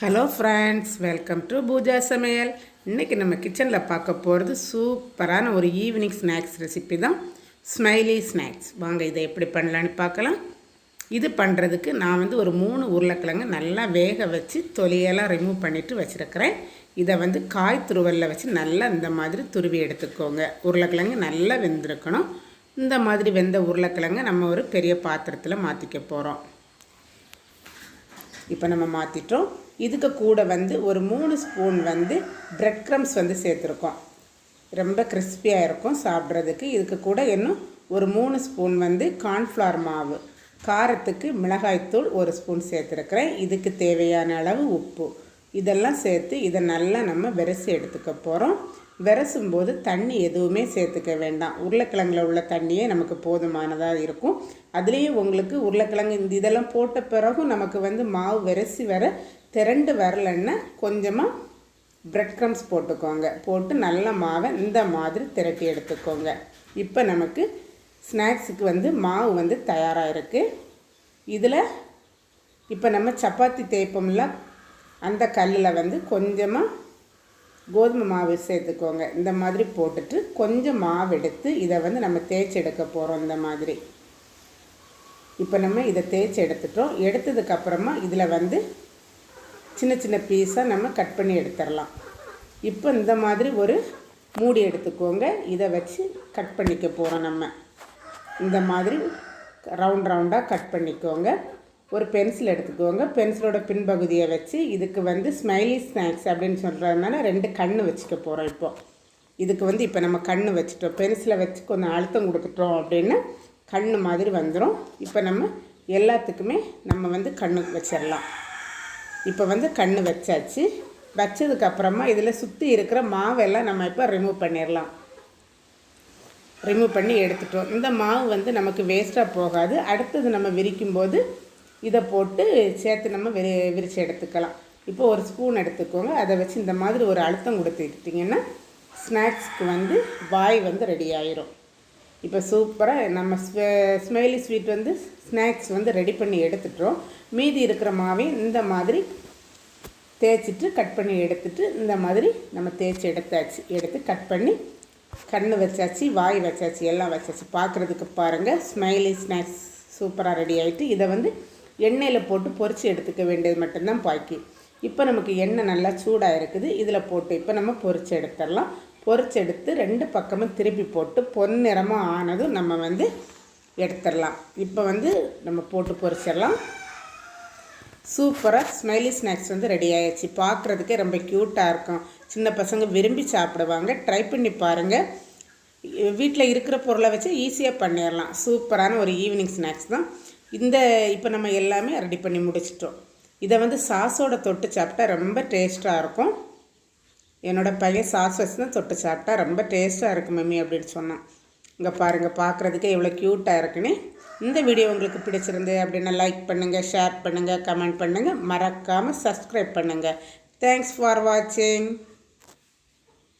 Hello friends welcome to Pooja சமையல் இன்றைக்கி நம்ம கிச்சனில் பார்க்க போகிறது சூப்பரான ஒரு ஈவினிங் ஸ்நாக்ஸ் ரெசிபி தான். ஸ்மைலி ஸ்நாக்ஸ் வாங்க இதை எப்படி பண்ணலான்னு பார்க்கலாம். இது பண்ணுறதுக்கு நான் வந்து ஒரு மூணு உருளைக்கிழங்கு நல்லா வேக வச்சு தொலியெல்லாம் ரிமூவ் பண்ணிவிட்டு வச்சுருக்கிறேன். இதை வந்து காய் துருவலில் வச்சு நல்லா இந்த மாதிரி துருவி எடுத்துக்கோங்க. உருளைக்கிழங்கு நல்லா வெந்திருக்கணும். இந்த மாதிரி வெந்த உருளைக்கிழங்கு நம்ம ஒரு பெரிய பாத்திரத்தில் மாற்றிக்க போகிறோம் இப்போ நம்ம மாற்றிட்டோம் இதுக்கு கூட வந்து ஒரு மூணு ஸ்பூன் வந்து பிரெட் க்ரம்ஸ் வந்து சேர்த்துருக்கோம். ரொம்ப கிறிஸ்பியாக இருக்கும் சாப்பிட்றதுக்கு. இதுக்கு கூட இன்னும் ஒரு மூணு ஸ்பூன் வந்து கார்ன்ஃப்ளவர் மாவு. காரத்துக்கு மிளகாய்த்தூள் ஒரு ஸ்பூன் சேர்த்துருக்குறேன். இதுக்கு தேவையான அளவு உப்பு. இதெல்லாம் சேர்த்து இதை நல்லா நம்ம விரசி எடுத்துக்க போகிறோம் விரசும் போது தண்ணி எதுவுமே சேர்த்துக்க வேண்டாம். உருளைக்கிழங்கில் உள்ள தண்ணியே நமக்கு போதுமானதாக இருக்கும். அதுலேயே உங்களுக்கு உருளைக்கிழங்கு இந்த இதெல்லாம் போட்ட பிறகும் நமக்கு வந்து மாவு விரசி வர திரண்டு வரலன்னா கொஞ்சமாக பிரெட் க்ரம்ஸ் போட்டுக்கோங்க. போட்டு நல்ல மாவை இந்த மாதிரி திரட்டி எடுத்துக்கோங்க. இப்போ நமக்கு ஸ்நாக்ஸுக்கு வந்து மாவு வந்து தயாராக இருக்குது இதில் இப்போ நம்ம சப்பாத்தி தேய்ப்போம்ல. அந்த கல்லில் வந்து கொஞ்சமாக கோதுமை மாவு சேர்த்துக்கோங்க. இந்த மாதிரி போட்டுட்டு கொஞ்சம் மாவு எடுத்து இதை வந்து நம்ம தேய்ச்சி எடுக்க போகிறோம் இந்த மாதிரி. இப்போ நம்ம இதை தேய்ச்சி எடுத்துட்டோம். எடுத்ததுக்கப்புறமா இதில் வந்து சின்ன சின்ன பீஸாக நம்ம கட் பண்ணி எடுத்துடலாம். இப்போ இந்த மாதிரி ஒரு மூடி எடுத்துக்கோங்க. இதை வச்சு கட் பண்ணிக்க போகிறோம் நம்ம. இந்த மாதிரி ரவுண்ட் ரவுண்டாக கட் பண்ணிக்கோங்க. ஒரு பென்சில் எடுத்துக்கோங்க. பென்சிலோட பின்பகுதியை வச்சு இதுக்கு வந்து ஸ்மைலி ஸ்நாக்ஸ் அப்படின்னு சொல்கிறதுனால ரெண்டு கண் வச்சுக்க போகிறோம் இப்போது இதுக்கு வந்து இப்போ நம்ம கண் வச்சுட்டோம். பென்சிலை வச்சு கொஞ்சம் அழுத்தம் கொடுத்துட்டோம் அப்படின்னு கண் மாதிரி வந்துடும் இப்போ நம்ம எல்லாத்துக்குமே நம்ம வந்து கண் வச்சிடலாம். இப்போ வந்து கண் வச்சாச்சு. வச்சதுக்கப்புறமா இதில் சுற்றி இருக்கிற மாவெல்லாம் நம்ம இப்போ ரிமூவ் பண்ணிடலாம். ரிமூவ் பண்ணி எடுத்துட்டோம். இந்த மாவு வந்து நமக்கு வேஸ்ட்டாக போகாது. அடுத்தது நம்ம விரிக்கும்போது இதை போட்டு சேர்த்து நம்ம விரி விரித்து எடுத்துக்கலாம். இப்போ ஒரு ஸ்பூன் எடுத்துக்கோங்க. அதை வச்சு இந்த மாதிரி ஒரு அழுத்தம் கொடுத்துக்கிட்டிங்கன்னா ஸ்நாக்ஸ்க்கு வந்து வாய் வந்து ரெடி ஆயிரும். இப்போ சூப்பராக நம்ம ஸ்மெயிலி ஸ்வீட் வந்து ஸ்நாக்ஸ் வந்து ரெடி பண்ணி எடுத்துட்டோம். மீதி இருக்கிற மாவையும் இந்த மாதிரி தேய்ச்சிட்டு கட் பண்ணி எடுத்துட்டு இந்த மாதிரி நம்ம தேய்ச்சி எடுத்தாச்சு. எடுத்து கட் பண்ணி கண் வச்சாச்சு வாய் வச்சாச்சு எல்லாம் வச்சாச்சு. பார்க்குறதுக்கு பாருங்கள் ஸ்மைலி ஸ்நாக்ஸ் சூப்பராக ரெடி ஆகிட்டு இதை வந்து எண்ணெயில் போட்டு பொறிச்சு எடுத்துக்க வேண்டியது மட்டும்தான் பாக்கி. இப்போ நமக்கு எண்ணெய் நல்லா சூடாக இருக்குது இதில் போட்டு இப்போ நம்ம பொறிச்சு எடுத்துடலாம். பொறிச்சு எடுத்து ரெண்டு பக்கமும் திருப்பி போட்டு பொன்னிறமாக ஆனதும் நம்ம வந்து எடுத்துடலாம். இப்போ வந்து நம்ம போட்டு பொறிச்சிடலாம் சூப்பராக ஸ்மைலி ஸ்நாக்ஸ் வந்து ரெடி ஆயிடுச்சு. பார்க்குறதுக்கே ரொம்ப க்யூட்டாக இருக்கும். சின்ன பசங்க விரும்பி சாப்பிடுவாங்க. ட்ரை பண்ணி பாருங்கள் வீட்டில் இருக்கிற பொருளை வச்சு ஈஸியாக பண்ணிடலாம். சூப்பரான ஒரு ஈவினிங் ஸ்நாக்ஸ் தான். இந்த இப்போ நம்ம எல்லாமே ரெடி பண்ணி முடிச்சிட்டோம். இதை வந்து சாஸோட தொட்டு சாப்பிட்டா ரொம்ப டேஸ்ட்டாக இருக்கும். என்னோடய பையன் சாஸ் வச்சு தான் தொட்டு சாப்பிட்டா ரொம்ப டேஸ்ட்டாக இருக்கும் மம்மி அப்படின்னு சொன்னான். இங்கே பாருங்கள் பார்க்குறதுக்கு எவ்வளோ க்யூட்டாக இருக்குன்னு. இந்த வீடியோ உங்களுக்கு பிடிச்சிருந்து அப்படின்னா லைக் பண்ணுங்கள் ஷேர் பண்ணுங்கள் கமெண்ட் பண்ணுங்கள் மறக்காமல் சப்ஸ்கிரைப் பண்ணுங்கள் தேங்க்ஸ் ஃபார் வாட்சிங்